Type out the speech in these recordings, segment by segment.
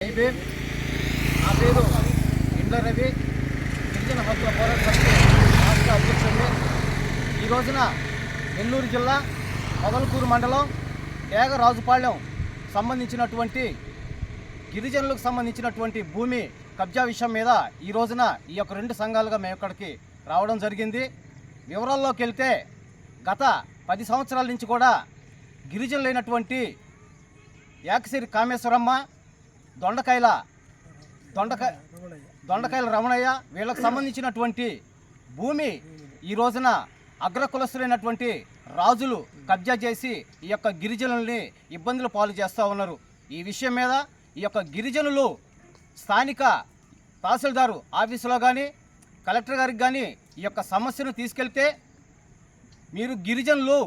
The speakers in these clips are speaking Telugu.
జైభీమ్ నా పేరు ఇండ్ల రవి గిరిజన హక్కుల పోరాట సమితి రాష్ట్ర అధ్యక్షుడిని ఈ రోజున నెల్లూరు జిల్లా మొదలకూరు మండలం ఏగరాజుపాళ్యం సంబంధించినటువంటి గిరిజనులకు సంబంధించినటువంటి భూమి కబ్జా విషయం మీద ఈ రోజున ఈ యొక్క రెండు సంఘాలుగా మేము ఇక్కడికి రావడం జరిగింది. వివరాల్లోకి వెళ్తే గత పది సంవత్సరాల నుంచి కూడా గిరిజనులైనటువంటి యాకసిరి కామేశ్వరమ్మ దొండకాయల దొండకాయ దొండకాయల రమణయ్య వీళ్ళకి సంబంధించినటువంటి భూమి ఈ రోజున అగ్రకులస్తులైనటువంటి రాజులు కబ్జా చేసి ఈ యొక్క గిరిజనుల్ని ఇబ్బందులు పాలు చేస్తూ ఉన్నారు. ఈ విషయం మీద ఈ యొక్క గిరిజనులు స్థానిక తహసీల్దారు ఆఫీసులో కానీ కలెక్టర్ గారికి కానీ ఈ యొక్క సమస్యను తీసుకెళ్తే మీరు గిరిజనులు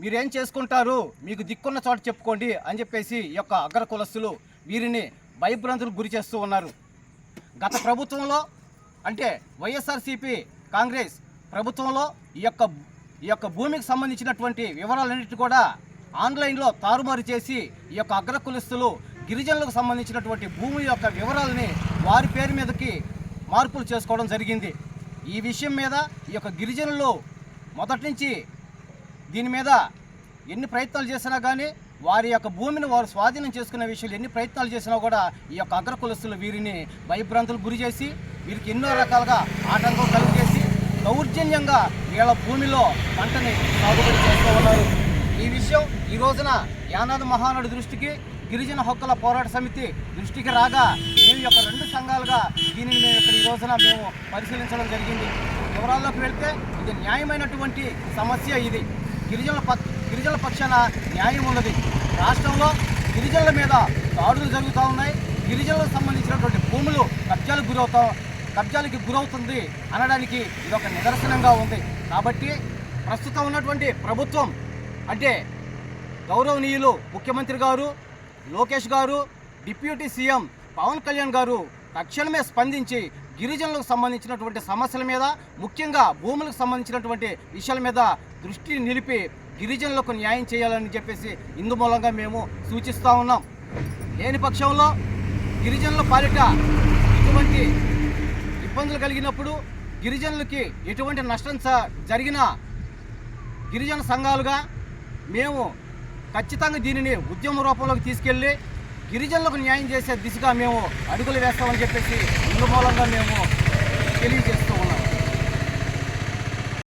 మీరేం చేసుకుంటారు? మీకు దిక్కున్న చోట చెప్పుకోండి అని చెప్పేసి ఈ యొక్క అగ్ర కులస్తులు వీరిని భయభ్రాంతులకు గురి చేస్తూ ఉన్నారు. గత ప్రభుత్వంలో అంటే వైఎస్ఆర్సీపీ కాంగ్రెస్ ప్రభుత్వంలో ఈ యొక్క ఈ యొక్క భూమికి సంబంధించినటువంటి వివరాలన్నిటి కూడా ఆన్లైన్లో తారుమారు చేసి ఈ యొక్క అగ్ర కులస్తులు గిరిజనులకు సంబంధించినటువంటి భూమి యొక్క వివరాలని వారి పేరు మీదకి మార్పులు చేసుకోవడం జరిగింది. ఈ విషయం మీద ఈ యొక్క గిరిజనులు మొదటి నుంచి దీని మీద ఎన్ని ప్రయత్నాలు చేసినా కానీ వారి యొక్క భూమిని వారు స్వాధీనం చేసుకునే విషయంలో ఎన్ని ప్రయత్నాలు చేసినా కూడా ఈ యొక్క అగ్ర కులస్తులు వీరిని భయభ్రాంతులు గురి చేసి వీరికి ఎన్నో రకాలుగా ఆటంకం కలిగేసి దౌర్జన్యంగా వీళ్ళ భూమిలో పంటని సాగుబడి చేస్తూ ఉన్నారు. ఈ విషయం ఈ రోజున యానాది మహానాడు దృష్టికి గిరిజన హక్కుల పోరాట సమితి దృష్టికి రాగా మేము యొక్క రెండు సంఘాలుగా దీనిని మేము ఇక్కడ ఈ రోజున మేము పరిశీలించడం జరిగింది. వివరాల్లోకి వెళ్తే ఇది న్యాయమైనటువంటి సమస్య ఇది. గిరిజనుల పక్ గిరిజనుల పక్షాన న్యాయం ఉన్నది. రాష్ట్రంలో గిరిజనుల మీద దాడులు జరుగుతూ ఉన్నాయి. గిరిజనులకు సంబంధించినటువంటి భూములు కబ్జాలకు గురవుతా కబ్జాలకి గురవుతుంది అనడానికి ఇది ఒక నిదర్శనంగా ఉంది. కాబట్టి ప్రస్తుతం ఉన్నటువంటి ప్రభుత్వం అంటే గౌరవనీయులు ముఖ్యమంత్రి గారు లోకేష్ గారు డిప్యూటీ సీఎం పవన్ కళ్యాణ్ గారు తక్షణమే స్పందించి గిరిజనులకు సంబంధించినటువంటి సమస్యల మీద ముఖ్యంగా భూములకు సంబంధించినటువంటి విషయాల మీద దృష్టి నిలిపి గిరిజనులకు న్యాయం చేయాలని చెప్పేసి ఇందు మూలంగా మేము సూచిస్తూ ఉన్నాం. లేని పక్షంలో గిరిజనుల పాలిట ఇటువంటి ఇబ్బందులు కలిగినప్పుడు గిరిజనులకి ఎటువంటి నష్టం జరిగినా గిరిజన సంఘాలుగా మేము ఖచ్చితంగా దీనిని ఉద్యమ రూపంలోకి తీసుకెళ్ళి గిరిజనులకు న్యాయం చేసే దిశగా మేము అడుగులు వేస్తామని చెప్పేసి ఇందు మూలంగా మేము తెలియజేస్తాం